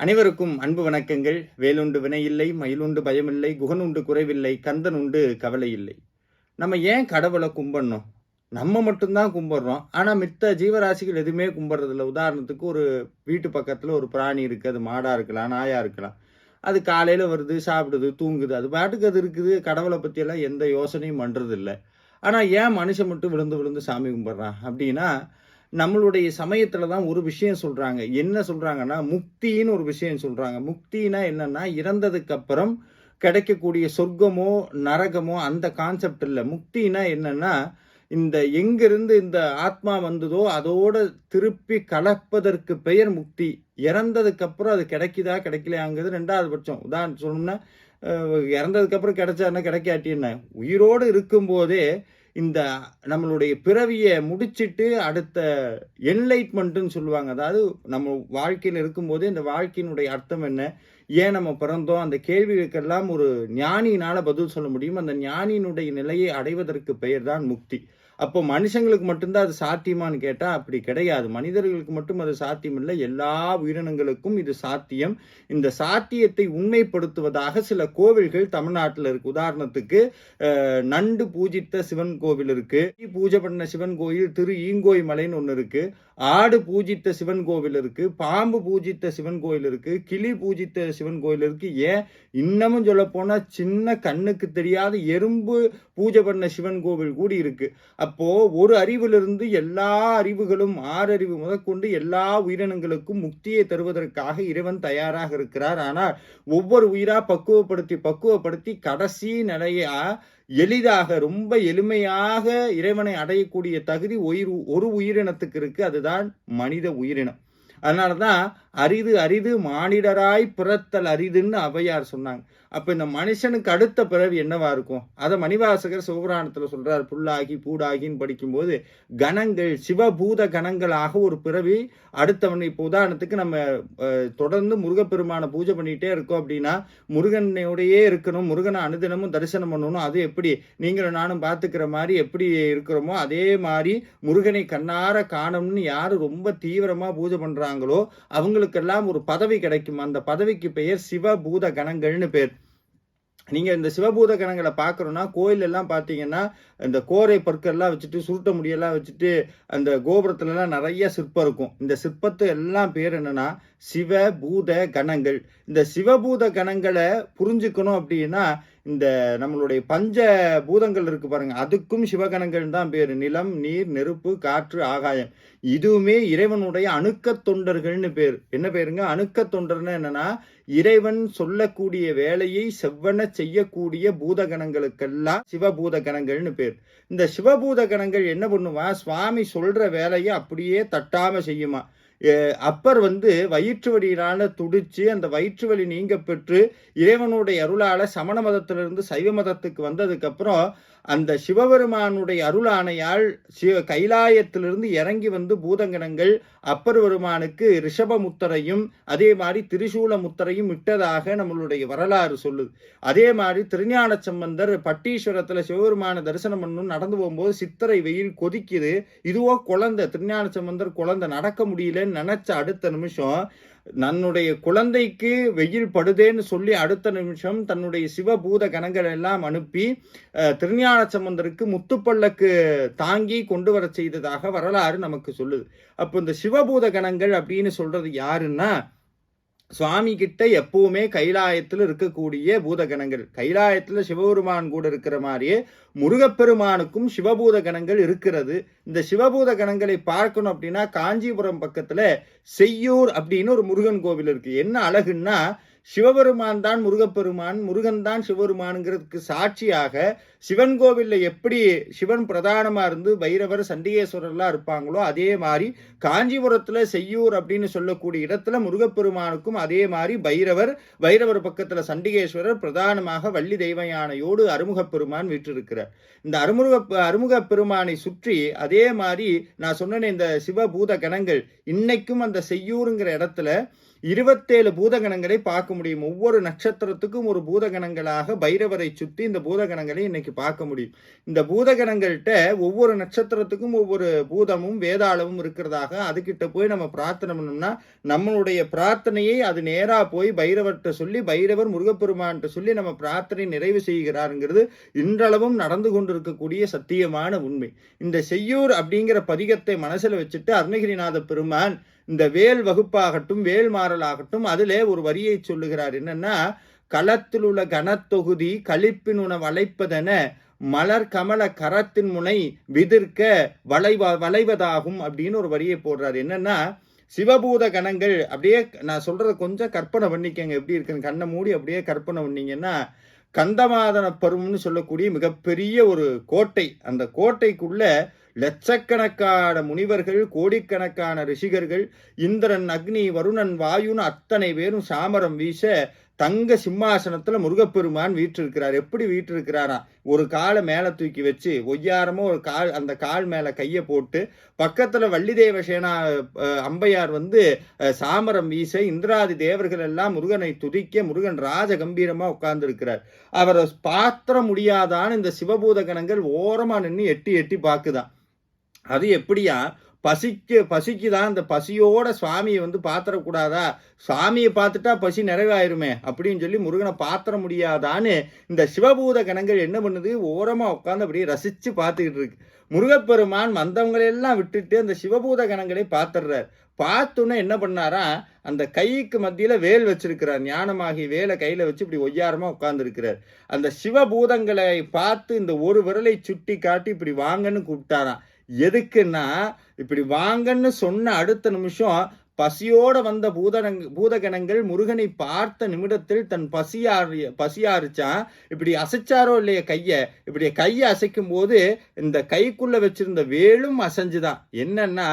அனைவருக்கும் அன்பு வணக்கங்கள். வேலுண்டு வினையில்லை மயிலுண்டு பயமில்லை குகனுண்டு குறைவில்லை கந்தன் உண்டு கவலை இல்லை நம்ம ஏன் கடவுளை கும்பிடணும்? நம்ம மட்டும்தான் கும்பிட்றோம். ஆனால் மித்த ஜீவராசிகள் எதுவுமே கும்பிட்றதில்ல. உதாரணத்துக்கு ஒரு வீட்டு பக்கத்தில் ஒரு பிராணி இருக்குது அது மாடாக இருக்கலாம் நாயாக இருக்கலாம். அது காலையில் வருது சாப்பிடுது தூங்குது. அது பாட்டுக்கு அது இருக்குது. கடவுளை பற்றியெல்லாம் எந்த யோசனையும் பண்ணுறதில்ல ஆனால் ஏன் மனுஷன் மட்டும் விழுந்து விழுந்து சாமி கும்பிட்றான்? அப்படின்னா நம்மளுடைய சமயத்தில் தான் ஒரு விஷயம் சொல்கிறாங்க என்ன சொல்கிறாங்கன்னா முக்தின்னு ஒரு விஷயம் சொல்கிறாங்க முக்தினா என்னன்னா இறந்ததுக்கு அப்புறம் கிடைக்கக்கூடிய சொர்க்கமோ நரகமோ அந்த கான்செப்ட் இல்லை. முக்தினா என்னன்னா இந்த எங்கிருந்து இந்த ஆத்மா வந்ததோ அதோட திருப்பி கலப்பதற்கு பெயர் முக்தி. இறந்ததுக்கு அப்புறம் அது கிடைக்குதா கிடைக்கலையாங்கிறது ரெண்டாவது பட்சம். உதாரணம் சொல்லணும்னா இறந்ததுக்கப்புறம் இறந்ததுக்கு அப்புறம் கிடைக்காட்டி என்ன உயிரோடு இருக்கும்போதே இந்த நம்மளுடைய பிறவியை முடிச்சிட்டு அடுத்த என்லைட்மெண்ட்டுன்னு சொல்லுவாங்க. அதாவது நம்ம வாழ்க்கையில் இருக்கும்போதே இந்த வாழ்க்கையினுடைய அர்த்தம் என்ன? ஏன் நம்ம பிறந்தோம்? அந்த கேள்விகளுக்கெல்லாம் ஒரு ஞானியினால் பதில் சொல்ல முடியும். அந்த ஞானியினுடைய நிலையை அடைவதற்கு பெயர் தான் முக்தி. அப்போ மனுஷங்களுக்கு மட்டும்தான் அது சாத்தியமான்னு கேட்டால் அப்படி கிடையாது. மனிதர்களுக்கு மட்டும் அது சாத்தியம் இல்லை எல்லா உயிரினங்களுக்கும் இது சாத்தியம். இந்த சாத்தியத்தை உண்மைப்படுத்துவதாக சில கோவில்கள் தமிழ்நாட்டில் இருக்கு. உதாரணத்துக்கு நண்டு பூஜித்த சிவன் கோவில் இருக்கு. பூஜை பண்ண சிவன் கோயில் திரு ஈங்கோய் மலைன்னு ஒன்று இருக்கு. ஆடு பூஜித்த சிவன் கோவில் இருக்கு. பாம்பு பூஜித்த சிவன் கோயில் இருக்கு. கிளி பூஜித்த சிவன் கோயில் இருக்கு. ஏன்? இன்னமும் சொல்ல போனால் சின்ன கண்ணுக்கு தெரியாத எறும்பு பூஜை பண்ண சிவன் கோவில் கூடி இருக்கு. அப்போ ஒரு அறிவிலிருந்து எல்லா அறிவுகளும் ஆறறிவு முதற்கொண்டு எல்லா உயிரினங்களுக்கும் முக்தியை தருவதற்காக இறைவன் தயாராக இருக்கிறார். ஆனால் ஒவ்வொரு உயிரா பக்குவப்படுத்தி பக்குவப்படுத்தி கடைசி நிலையா எளிதாக ரொம்ப எளிமையாக இறைவனை அடையக்கூடிய தகுதி உயிர் ஒரு உயிரினத்துக்கு இருக்கு. அதுதான் மனித உயிரினம். அதனால தான் அரிது அரிது மானிடராய் பிறத்தல் அரிதுன்னு அவையார் சொன்னாங்க. அப்போ இந்த மனுஷனுக்கு அடுத்த பிறவி என்னவா இருக்கும்? அதை மணிவாசகர் சிவபுராணத்தில் சொல்றார். புல்லாகி பூடாகின்னு படிக்கும்போது கணங்கள் சிவபூத கணங்களாக ஒரு பிறவி அடுத்தவன் இப்போ உதாரணத்துக்கு நம்ம தொடர்ந்து முருகப்பெருமானை பூஜை பண்ணிகிட்டே இருக்கோம் அப்படின்னா முருகனையோடையே இருக்கணும். முருகனை அனுதினமும் தரிசனம் பண்ணணும். அது எப்படி? நீங்களும் நானும் பார்த்துக்கிற மாதிரி எப்படி இருக்கிறோமோ அதே மாதிரி முருகனை கண்ணார காணணும்னு யார் ரொம்ப தீவிரமாக பூஜை பண்ணுறாங்களோ அவங்களுக்கு அவங்களுக்கெல்லாம் ஒரு பதவி கிடைக்கும். அந்த பதவிக்கு பெயர் சிவபூத கணங்கள்னு பேர். நீங்க இந்த சிவபூத கணங்களை பார்க்கறோம்னா கோயில் எல்லாம் பார்த்தீங்கன்னா இந்த கோரை பற்கள்லாம் வச்சுட்டு சுருட்ட முடியெல்லாம் வச்சுட்டு அந்த கோபுரத்துல எல்லாம் நிறைய சிற்பம் இருக்கும். இந்த சிற்பத்து எல்லாம் பேர் என்னன்னா சிவபூத கணங்கள். இந்த சிவபூத கணங்களை புரிஞ்சுக்கணும் அப்படின்னா இந்த நம்மளுடைய பஞ்ச பூதங்கள் இருக்கு பாருங்க. அதுக்கும் சிவகணங்கள் தான் பேர். நிலம் நீர் நெருப்பு காற்று ஆகாயம். இதுவுமே இறைவனுடைய அணுக்க தொண்டர்கள்னு பேர். என்ன பேருங்க? அணுக்க தொண்டர்னா என்னன்னா இறைவன் சொல்லக்கூடிய வேலையை செவ்வன செய்யக்கூடிய பூதகணங்களுக்கெல்லாம் சிவபூத கணங்கள்னு பேர். இந்த சிவபூத கணங்கள் என்ன பண்ணுவா சுவாமி சொல்ற வேலையை அப்படியே தட்டாம செய்யுமா. அப்பர் வந்து வயிற்று வலியினால துடிச்சு அந்த வயிற்று வலி நீங்க பெற்று இறைவனுடைய அருளால சமண மதத்திலிருந்து சைவ மதத்துக்கு வந்ததுக்கு அப்புறம் அந்த சிவபெருமானுடைய அருளானையால் சிவ கைலாயத்திலிருந்து இறங்கி வந்து பூதங்கணங்கள் அப்பர் பெருமானுக்கு ரிஷபமுத்தரையும் அதே மாதிரி திரிசூல முத்தரையும் விட்டதாக நம்மளுடைய வரலாறு சொல்லுது. அதே மாதிரி திருஞான சம்பந்தர் பட்டீஸ்வரத்தில் சிவபெருமான தரிசனம் பண்ணும் நடந்து போகும்போது சித்திரை வெயில் கொதிக்குது. இதுவோ குழந்தை திருஞான சம்பந்தர் குழந்தை நடக்க முடியலன்னு நினச்ச அடுத்த நிமிஷம் தன்னுடைய குழந்தைக்கு வெயில் படுதேன்னு சொல்லி அடுத்த நிமிஷம் தன்னுடைய சிவபூத கணங்கள் எல்லாம் அனுப்பி திருஞான சம்பந்தருக்கு முத்துப்பல்லக்கு தாங்கி கொண்டு வர செய்ததாக வரலாறு நமக்கு சொல்லுது. அப்போ இந்த சிவபூத கணங்கள் அப்படின்னு சொல்றது யாருன்னா சுவாமி கிட்ட எப்பவுமே கைலாயத்தில் இருக்கக்கூடிய பூதகணங்கள் கைலாயத்தில் சிவபெருமான் கூட இருக்கிற மாதிரியே முருகப்பெருமானுக்கும் சிவபூத கணங்கள் இருக்கிறது. இந்த சிவபூத கணங்களை பார்க்கணும் அப்படின்னா காஞ்சிபுரம் பக்கத்தில் செய்யூர் அப்படின்னு ஒரு முருகன் கோவில் இருக்கு. என்ன அழகுன்னா சிவபெருமான் தான் முருகப்பெருமான் முருகன் தான் சிவபெருமானுங்கிறதுக்கு சாட்சியாக சிவன் கோவில்ல எப்படி சிவன் பிரதானமா இருந்து பைரவர் சண்டிகேஸ்வரர்லாம் இருப்பாங்களோ அதே மாதிரி காஞ்சிபுரத்துல செய்யூர் அப்படின்னு சொல்லக்கூடிய இடத்துல முருகப்பெருமானுக்கும் அதே மாதிரி பைரவர் பைரவர் பக்கத்துல சண்டிகேஸ்வரர் பிரதானமாக வள்ளி தெய்வ யானையோடு அருமுகப் பெருமான் வீற்றிருக்கிறார். இந்த அருமுக அருமுகப் பெருமானை சுற்றி அதே மாதிரி நான் சொன்னேனே இந்த சிவபூத கணங்கள் இன்னைக்கும் அந்த செய்யூருங்கிற இடத்துல இருபத்தேழு பூதகணங்களை பார்க்க முடியும். ஒவ்வொரு நட்சத்திரத்துக்கும் ஒரு பூதகணங்களாக பைரவரை சுற்றி இந்த பூதகணங்களை இன்னைக்கு பார்க்க முடியும். இந்த பூதகணங்கள்கிட்ட ஒவ்வொரு நட்சத்திரத்துக்கும் ஒவ்வொரு பூதமும் வேதாளமும் இருக்கிறதாக அதுக்கிட்ட போய் நம்ம பிரார்த்தனை பண்ணோம்னா நம்மளுடைய பிரார்த்தனையை அது நேராக போய் பைரவர்கிட்ட சொல்லி பைரவர் முருகப்பெருமான்கிட்ட சொல்லி நம்ம பிரார்த்தனை நிறைவு செய்கிறாருங்கிறது இன்றளவும் நடந்து கொண்டிருக்கக்கூடிய சத்தியமான உண்மை. இந்த செய்யூர் அப்படிங்கிற பதிகத்தை மனசில் வச்சுட்டு அருணகிரிநாத பெருமான் இந்த வேல் வகுப்பாகட்டும் வேல் மாறலாகட்டும் அதிலே ஒரு வரியை சொல்லுகிறார். என்னன்னா களத்தில் உள்ள கனத்தொகுதி உண வளைப்பதென மலர் கமல கரத்தின் முனை விதிர்க்க வளைவ வளைவதாகும் அப்படின்னு ஒரு வரியை போடுறார். என்னன்னா சிவபூத கணங்கள் அப்படியே நான் சொல்றத கொஞ்சம் கற்பனை பண்ணிக்கங்க. எப்படி இருக்குன்னு கண்ணை மூடி அப்படியே கற்பனை பண்ணீங்கன்னா கந்தமாதன பருவம்னு சொல்லக்கூடிய மிகப்பெரிய ஒரு கோட்டை. அந்த கோட்டைக்குள்ள லட்சக்கணக்கான முனிவர்கள் கோடிக்கணக்கான ரிஷிகர்கள் இந்திரன் அக்னி வருணன் வாயுன்னு அத்தனை பேரும் சாமரம் வீச தங்க சிம்மாசனத்துல முருகப்பெருமான் வீற்றிருக்கிறார். எப்படி வீற்றிருக்கிறாரா? ஒரு காலை மேலே தூக்கி வச்சு ஒய்யாரமோ ஒரு கால் அந்த கால் மேலே கையை போட்டு பக்கத்துல வள்ளிதேவ சேனா அம்பையார் வந்து சாமரம் வீச இந்திராதி தேவர்கள் எல்லாம் முருகனை துதிக்க முருகன் ராஜ கம்பீரமா உட்கார்ந்துருக்கிறார். அவரை பாத்திர முடியாதான்னு இந்த சிவபூத கணங்கள் ஓரமா நின்று எட்டி எட்டி பார்க்குதான். அது எப்படியா? பசிக்கு பசிக்கு தான் அந்த பசியோட சுவாமியை வந்து பாத்திரக்கூடாதா? சுவாமியை பார்த்துட்டா பசி நிறைவாயிருமே அப்படின்னு சொல்லி முருகனை பாத்திர முடியாதான்னு இந்த சிவபூத கணங்கள் என்ன பண்ணுது? ஓரமாக உட்காந்து அப்படியே ரசித்து பார்த்துக்கிட்டு இருக்கு. முருகப்பெருமான் வந்தவங்களையெல்லாம் விட்டுட்டு அந்த சிவபூத கணங்களை பார்த்துடுறார் பார்த்தோன்னே என்ன பண்ணாரா? அந்த கைக்கு மத்தியில் வேல் வச்சிருக்கிறார். ஞானமாகி வேலை கையில் வச்சு இப்படி ஒய்யாரமாக உட்காந்துருக்கிறார் அந்த சிவபூதங்களை பார்த்து இந்த ஒரு விரலை சுட்டி காட்டி இப்படி வாங்கன்னு கூப்பிட்டாராம். எதுக்குன்னா இப்படி வாங்கன்னு சொன்ன அடுத்த நிமிஷம் பசியோடு வந்த பூதனங் பூதகணங்கள் முருகனை பார்த்த நிமிடத்தில் தன் பசியாறு பசியாரிச்சான் இப்படி அசைச்சாரோ இல்லையே கையை இப்படி கையை அசைக்கும் போது இந்த கைக்குள்ளே வச்சிருந்த வேலும் அசைஞ்சுதான். என்னன்னா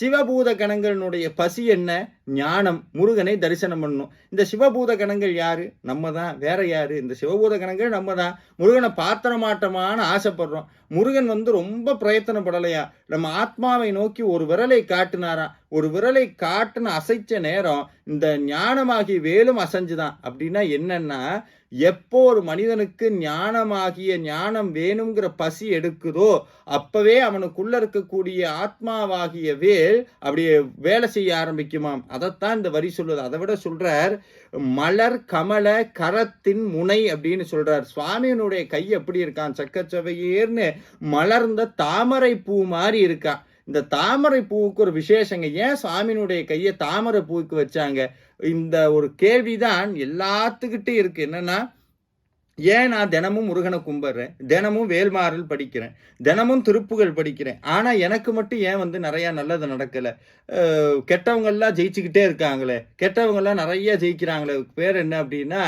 சிவபூத கணங்களினுடைய பசி என்ன? ஞானம். முருகனை தரிசனம் பண்ணணும். இந்த சிவபூத கணங்கள் யாரு? நம்ம தான் வேற யாரு? இந்த சிவபூத கணங்கள் நம்ம தான் முருகனை பாத்திர மாட்டோமான்னு ஆசைப்படுறோம். முருகன் வந்து ரொம்ப பிரயத்தனப்படலையா? நம்ம ஆத்மாவை நோக்கி ஒரு விரலை காட்டினாராம். ஒரு விரலை காட்டுன்னு அசைச்ச நேரம் இந்த ஞானமாகி வேலும் அசைஞ்சுதான். அப்படின்னா என்னன்னா எப்போ ஒரு மனிதனுக்கு ஞானமாகிய ஞானம் வேணுங்கிற பசி எடுக்குதோ அப்பவே அவனுக்குள்ள இருக்கக்கூடிய ஆத்மாவாகிய வேல் அப்படியே வேலை செய்ய ஆரம்பிக்குமாம். அதைத்தான் இந்த வரி சொல்வது அதை விட சொல்றார் மலர் கமல கரத்தின் முனை அப்படின்னு சொல்றார். சுவாமியினுடைய கை எப்படி இருக்கான்? சக்கச்சவையேர்னு மலர்ந்த தாமரை பூ மாதிரி இருக்கான் இந்த தாமரை பூவுக்கு ஒரு விசேஷங்க. ஏன் சுவாமியினுடைய கையை தாமரை பூவுக்கு வச்சாங்க? இந்த ஒரு கேள்விதான் எல்லாத்துக்கிட்டே இருக்கு. என்னன்னா ஏன் நான் தினமும் முருகனை கும்பிட்றேன் தினமும் வேல்மாறல் படிக்கிறேன். தினமும் திருப்புகள் படிக்கிறேன். ஆனால் எனக்கு மட்டும் ஏன் வந்து நிறையா நல்லது நடக்கலை? கெட்டவங்கெல்லாம் ஜெயிச்சுக்கிட்டே இருக்காங்களே. கெட்டவங்கெல்லாம் நிறைய ஜெயிக்கிறாங்களே. பேர் என்ன அப்படின்னா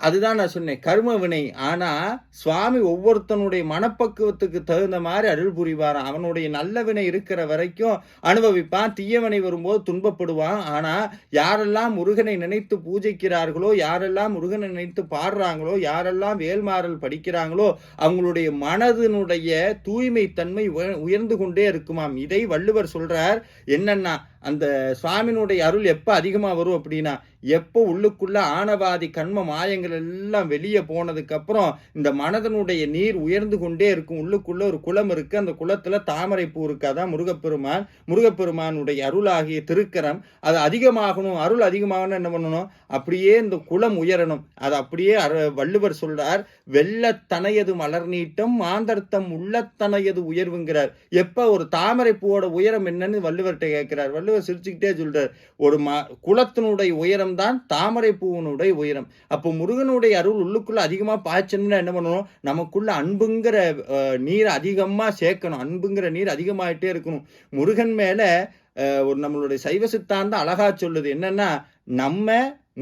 அதுதான் நான் சொன்னேன் கர்ம வினை. ஆனால் சுவாமி ஒவ்வொருத்தனுடைய மனப்பக்குவத்துக்கு தகுந்த மாதிரி அருள் புரிவாராம். அவனுடைய நல்ல வினை இருக்கிற வரைக்கும் அனுபவிப்பான். தீயவனை வரும்போது துன்பப்படுவான். ஆனால் யாரெல்லாம் முருகனை நினைத்து பூஜைக்கிறார்களோ யாரெல்லாம் முருகனை நினைத்து பாடுறாங்களோ யாரெல்லாம் வேல்மாறல் படிக்கிறாங்களோ அவங்களுடைய மனதினுடைய தூய்மை தன்மை உயர்ந்து கொண்டே இருக்குமாம். இதை வள்ளுவர் சொல்றார் என்னன்னா அந்த சுவாமியினுடைய அருள் எப்போ அதிகமாக வரும் அப்படின்னா எப்போ உள்ளுக்குள்ள ஆணவாதி கண்ம மாயங்கள் எல்லாம் வெளியே போனதுக்கப்புறம் இந்த மனதனுடைய நீர் உயர்ந்து கொண்டே இருக்கும். உள்ளுக்குள்ள ஒரு குளம் இருக்குது அந்த குளத்தில் தாமரை பூ இருக்காதான் முருகப்பெருமான். முருகப்பெருமானுடைய அருளாகிய திருக்கரம். அது அதிகமாகணும். அருள் அதிகமாகணும் என்ன பண்ணணும்? அப்படியே இந்த குளம் உயரணும். அது அப்படியே அரு- வள்ளுவர் சொல்றார் வெள்ளத்தனையது மலர் நீட்டம் மாந்தர்த்தம் உள்ளத்தனையது உயர்வுங்கிறார். எப்போ ஒரு தாமரை பூவோட உயரம் என்னன்னு வள்ளுவர்கிட்ட கேட்கிறார். வள்ளுவர் சிரிச்சுக்கிட்டே சொல்றார். ஒரு ம குளத்தினுடைய உயரம் தான் தாமரை பூவனுடைய உயரம். அப்போ முருகனுடைய அருள் உள்ளுக்குள்ள அதிகமா பாய்ச்சணும்னா என்ன பண்ணணும்? நமக்குள்ள அன்புங்கிற நீர் அதிகமா சேர்க்கணும். அன்புங்கிற நீர் அதிகமாயிட்டே இருக்கணும். முருகன் மேல ஒரு நம்மளுடைய சைவ சித்தாந்தம் அழகா சொல்லுது. என்னன்னா நம்ம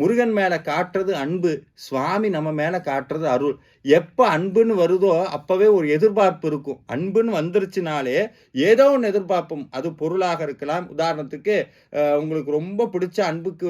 முருகன் மேலே காட்டுறது அன்பு சுவாமி நம்ம மேலே காட்டுறது அருள். எப்போ அன்புன்னு வருதோ அப்பவே ஒரு எதிர்பார்ப்பு இருக்கும். அன்புன்னு வந்துருச்சுனாலே ஏதோ ஒன்று எதிர்பார்ப்போம். அது பொருளாக இருக்கலாம். உதாரணத்துக்கு உங்களுக்கு ரொம்ப பிடிச்ச அன்புக்கு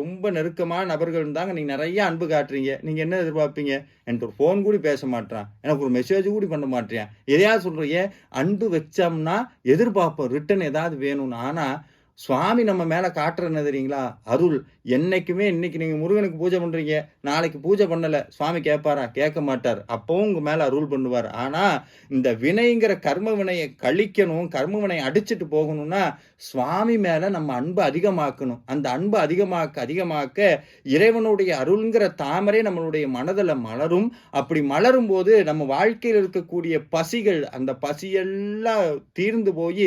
ரொம்ப நெருக்கமான நபர்கள் இருந்தாங்க. நீங்கள் நிறைய அன்பு காட்டுறீங்க. நீங்கள் என்ன எதிர்பார்ப்பீங்க? எனக்கு ஒரு ஃபோன் கூட பேச மாட்டேறான் எனக்கு ஒரு மெசேஜ் கூட பண்ண மாட்டேன் எதையாவது சொல்கிறீங்க அன்பு வச்சோம்னா எதிர்பார்ப்போம். ரிட்டன் ஏதாவது வேணும்னு. ஆனால் சுவாமி நம்ம மேலே காட்டுறன்னு தெரியுங்களா? அருள். என்னைக்குமே இன்னைக்கு நீங்கள் முருகனுக்கு பூஜை பண்ணுறீங்க நாளைக்கு பூஜை பண்ணலை. சுவாமி கேட்பாரா கேட்க மாட்டார். அப்போவும் உங்கள் மேலே அருள் பண்ணுவார். ஆனால் இந்த வினைங்கிற கர்ம வினையை கழிக்கணும் கர்ம வினையை அடிச்சுட்டு போகணும்னா சுவாமி மேலே நம்ம அன்பு அதிகமாக்கணும். அந்த அன்பு அதிகமாக்க அதிகமாக்க இறைவனுடைய அருள்ங்கிற தாமரை நம்மளுடைய மனதில் மலரும். அப்படி மலரும் போது நம்ம வாழ்க்கையில் இருக்கக்கூடிய பசிகள் அந்த பசியெல்லாம் தீர்ந்து போய்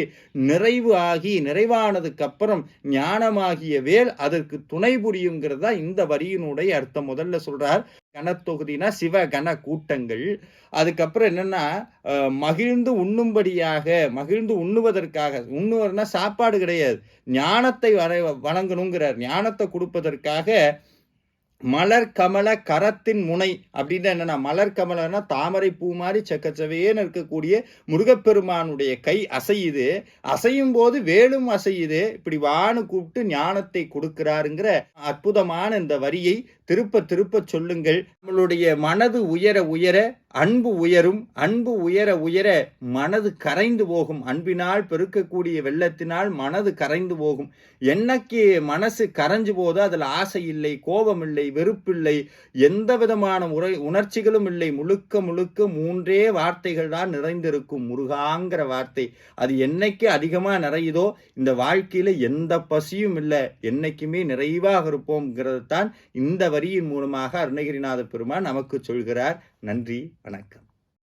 நிறைவு ஆகி நிறைவானதுக்கு அப்புறம் ஞானமாகிய வேல் அதற்கு துணை புரியுங்கிறது தான் இந்த வரியினுடைய அர்த்தம். முதல்ல சொல்றார் கனத்தொகுதினா சிவ கன கூட்டங்கள். அதுக்கப்புறம் என்னன்னா மகிழ்ந்து உண்ணும்படியாக மகிழ்ந்து உண்ணுவதற்காக. உண்ணுவதுனா சாப்பாடு கிடையாது. ஞானத்தை வரை வணங்கணுங்கிறார் ஞானத்தை கொடுப்பதற்காக மலர் கமல கரத்தின் முனை அப்படின்னு என்னன்னா மலர் கமலன்னா தாமரை பூ மாதிரி செக்கச்சவையேன்னு இருக்கக்கூடிய முருகப்பெருமானுடைய கை அசையுது. அசையும் போது வேலும் அசையுது. இப்படி வானு கூப்பிட்டு ஞானத்தை கொடுக்கிறாருங்கிற அற்புதமான இந்த வரியை திருப்ப திருப்ப சொல்லுங்கள். நம்மளுடைய மனது உயர உயர அன்பு உயரும் அன்பு உயர உயர மனது கரைந்து போகும். அன்பினால் பெருக்கக்கூடிய வெள்ளத்தினால் மனது கரைந்து போகும். என்னைக்கு மனசு கரைஞ்சு போதோ அதில் ஆசை இல்லை கோபம் இல்லை வெறுப்பில்லை எந்த விதமான உரை உணர்ச்சிகளும் இல்லை. முழுக்க முழுக்க மூன்றே வார்த்தைகள் தான் நிறைந்திருக்கும். முருகாங்கிற வார்த்தை. அது என்னைக்கு அதிகமாக நிறையுதோ இந்த வாழ்க்கையில் எந்த பசியும் இல்லை. என்னைக்குமே நிறைவாக இருப்போம்ங்கிறது தான் இந்த வரியின் மூலமாக அருணகிரிநாத பெருமான் நமக்கு சொல்கிறார். நன்றி வணக்கம்.